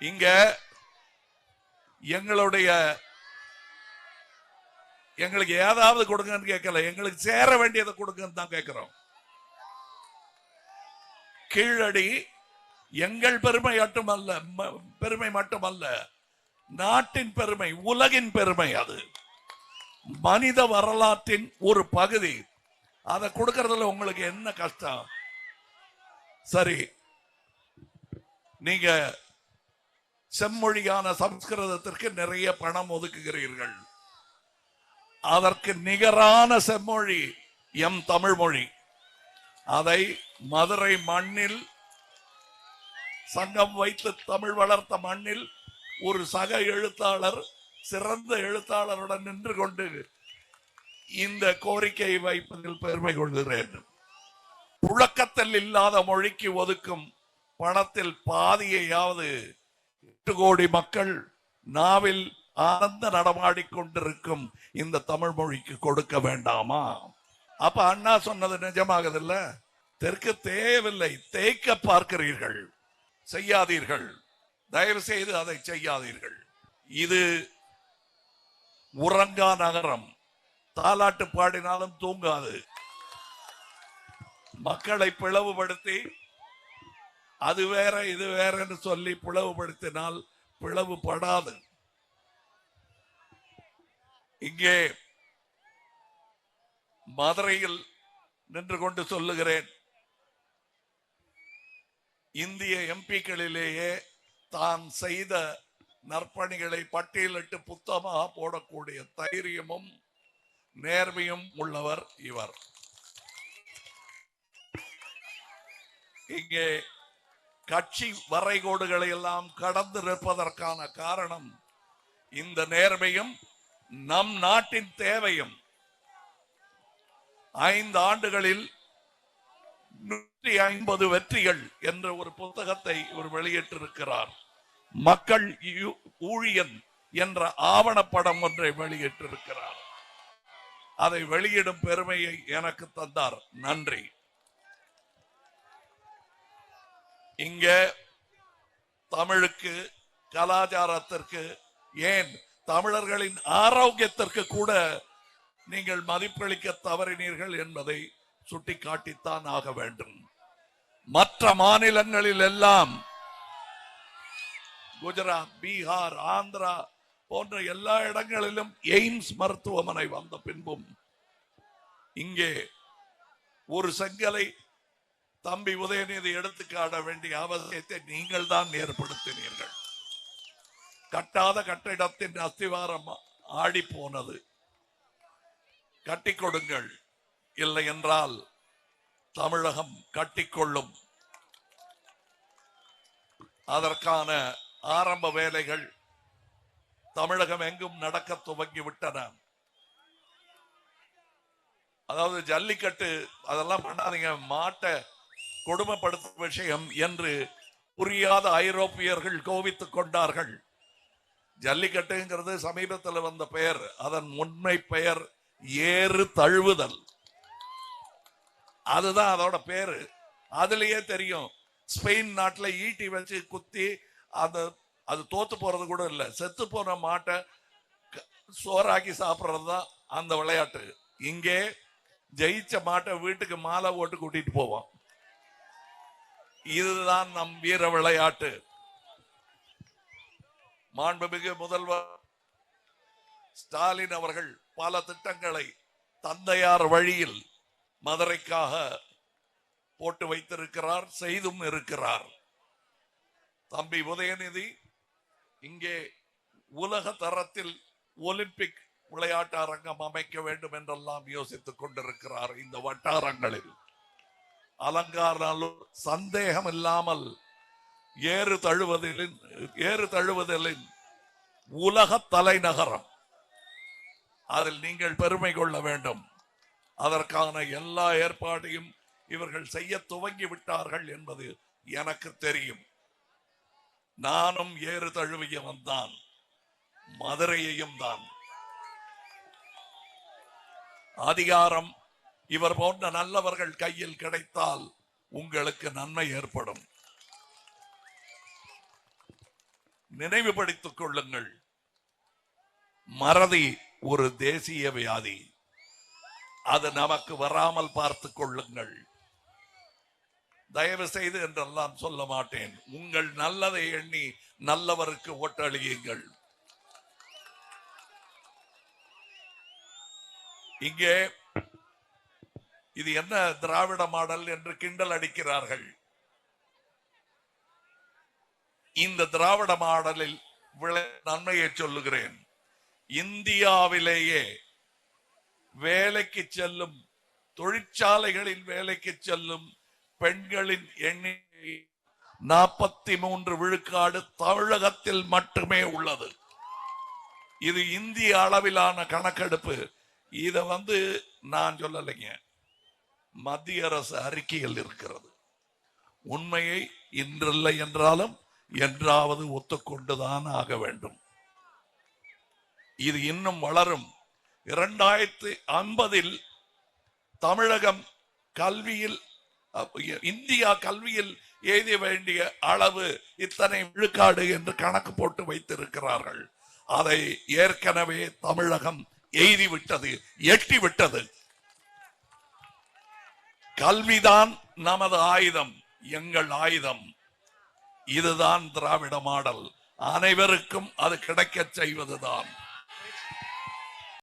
இங்க எங்களுடைய எங்களுக்கு ஏதாவது கொடுங்கன்னு கேட்கல. எங்களுக்கு சேர வேண்டியதை கொடுங்கன்னு தான் கேட்கிறோம். கீழடி எங்கள் பெருமை மட்டுமல்ல பெருமை மட்டுமல்ல நாட்டின் பெருமை உலகின் பெருமை அது. மனித வரலாற்றின் ஒரு பகுதி. அதை கொடுக்கறதுல உங்களுக்கு என்ன கஷ்டம்? சரி நீங்க செம்மொழியான சம்ஸ்கிருதத்திற்கு நிறைய பணம் ஒதுக்குகிறீர்கள். அதற்கு நிகரான செம்மொழி எம் தமிழ் மொழி அதை மதுரை மண்ணில் சங்கம் வைத்து தமிழ் வளர்த்த மண்ணில் ஒரு சக எழுத்தாளர் சிறந்த எழுத்தாளருடன் நின்று கொண்டு இந்த கோரிக்கையை வைப்பதில் பெருமை கொள்கிறேன். புழக்கத்தில் இல்லாத மொழிக்கு ஒதுக்கும் பணத்தில் பாதியையாவது எட்டு கோடி மக்கள் நாவில் ஆனந்த நடமாடிக்கொண்டிருக்கும் இந்த தமிழ் மொழிக்கு கொடுக்க வேண்டாமா? அப்ப அண்ணா சொன்னது நிஜமாகதில்ல? தெற்கு தேவையில்லை. தேய்க்க பார்க்கிறீர்கள். செய்யாதீர்கள். தயவு செய்து அதை செய்யாதீர்கள். இது உறங்கா நகரம். தாலாட்டு பாடினாலும் தூங்காது. மக்களை பிளவுபடுத்தி அது வேற இது வேறன்னு சொல்லி பிளவுபடுத்தினால் பிளவுபடாது. இங்கே மதுரையில் நின்று கொண்டு சொல்லுகிறேன். இந்திய எம்பிக்களிலேயே தான் செய்த நற்பணிகளை பட்டியலிட்டு புத்தமாக போடக்கூடிய தைரியமும் நேர்மையும் உள்ளவர் இவர். இங்கே கட்சி வரைகோடுகளை எல்லாம் கடந்து நிற்பதற்கான காரணம் இந்த நேர்மையும் நம் நாட்டின் தேவையும். ஐந்து ஆண்டுகளில் நூற்றி ஐம்பது வெற்றிகள் என்ற ஒரு புத்தகத்தை இவர் வெளியிட்டிருக்கிறார். மக்கள் யூ- ஊழியன் என்ற ஆவணப்படம் ஒன்றை வெளியிட்டிருக்கிறார். அதை வெளியிடும் பெருமையை எனக்கு தந்தார். நன்றி. இங்கே தமிழுக்கு கலாச்சாரத்திற்கு ஏன் தமிழர்களின் ஆரோக்கியத்திற்கு கூட நீங்கள் மதிப்பளிக்க தவறினீர்கள் என்பதை சுட்டிக்காட்டித்தான் ஆக வேண்டும். மற்ற மாநிலங்களில் எல்லாம் குஜராத் பீகார் ஆந்திரா போன்ற எல்லா இடங்களிலும் எய்ம்ஸ் மருத்துவமனை வந்த பின்பும் இங்கே ஒரு செங்கலை தம்பி உதயநிதி எடுத்து காட்ட வேண்டிய அவசியத்தை நீங்கள் தான் ஏற்படுத்தினீர்கள். கட்டாத கட்டிடத்தின் அஸ்திவாரம் ஆடி போனது. கட்டி கொடுங்கள். இல்லை என்றால் தமிழகம் கட்டிக்கொள்ளும் அதற்கான ஆரம்ப வேலைகள் தமிழகம் எங்கும் நடக்க துவங்கி விட்டன அதாவது ஜல்லிக்கட்டு அதெல்லாம் பண்ணாதீங்க. மாட்டை கொடுமைப்படுத்தும் விஷயம் என்று புரியாத ஐரோப்பியர்கள் கோபித்துக் கொண்டார்கள். ஜல்லிக்கட்டுங்கிறது சமீபத்தில் வந்த பெயர். அதன் உண்மை பெயர் ஏறு தழுவுதல். அதுதான் அதோட பேரு. அதுலயே தெரியும். ஸ்பெயின் நாட்டில் ஈட்டி வச்சு குத்தி அந்த அது தோத்து போறது கூட இல்லை. செத்து போன மாட்டை க- சோறாக்கி சாப்பிட்றது தான் அந்த விளையாட்டு. இங்கே ஜெயிச்ச மாட்டை வீட்டுக்கு மாலை ஓட்டு கூட்டிட்டு போவோம் இதுதான் நம் வீர விளையாட்டு. மாண்புமிகு முதல்வர் ஸ்டாலின் அவர்கள் பல திட்டங்களை தந்தையார் வழியில் மதுரைக்காக போட்டு வைத்திருக்கிறார் செய்தும் இருக்கிறார். தம்பி உதயநிதி இங்கே உலக தரத்தில் ஒலிம்பிக் விளையாட்டு அரங்கம் அமைக்க வேண்டும் என்றெல்லாம் யோசித்துக் கொண்டிருக்கிறார் இந்த வட்டாரங்களில். அலங்காநல்லூர் சந்தேகம் இல்லாமல் ஏறு தழுவதிலின் ஏறு தழுவுதலின் உலக தலைநகரம். அதில் நீங்கள் பெருமை கொள்ள வேண்டும். அதற்கான எல்லா ஏற்பாடையும் இவர்கள் செய்ய துவங்கி விட்டார்கள் என்பது எனக்கு தெரியும். நானும் ஏறு தழுவியவன் தான். மதுரையையும் தான். அதிகாரம் இவர் போன்ற நல்லவர்கள் கையில் கிடைத்தால் உங்களுக்கு நன்மை ஏற்படும். நினைவுபடுத்திக் கொள்ளுங்கள். மறதி ஒரு தேசிய வியாதி. அது நமக்கு வராமல் பார்த்துக் கொள்ளுங்கள். தயவு செய்து என்றெல்லாம் சொல்ல மாட்டேன். உங்கள் நல்லதை எண்ணி நல்லவருக்கு ஓட்டளியுங்கள். இங்கே இது என்ன திராவிட மாடல் என்று கிண்டல் அடிக்கிறார்கள். இந்த திராவிட மாடலில் நன்மையை சொல்லுகிறேன். இந்தியாவிலேயே வேலைக்கு செல்லும் தொழிற்சாலைகளில் வேலைக்கு செல்லும் பெண்களின் எண்ணிக்கை நாற்பத்தி மூன்று விழுக்காடு தமிழகத்தில் மட்டுமே உள்ளது. இது இந்திய அளவிலான கணக்கெடுப்பு. இதை வந்து நான் சொல்லலைங்க. மத்திய அரசு அறிக்கையில் இருக்கிறது. உண்மையை இன்றில்லை என்றாலும் என்றாவது ஒத்துக்கொண்டுதான் ஆக வேண்டும். இது இன்னும் வளரும். இரண்டாயிரத்தி ஐம்பதில் தமிழகம் கல்வியில் இந்தியா கல்வியில் எழுத வேண்டிய அளவு இத்தனை விழுக்காடு என்று கணக்கு போட்டு வைத்திருக்கிறார்கள். அதை ஏற்கனவே தமிழகம் எய்தி விட்டது எட்டி விட்டது கல்விதான் நமது ஆயுதம் எங்கள் ஆயுதம். இதுதான் திராவிட மாடல். அனைவருக்கும் அது கிடைக்கச் செய்வதுதான்.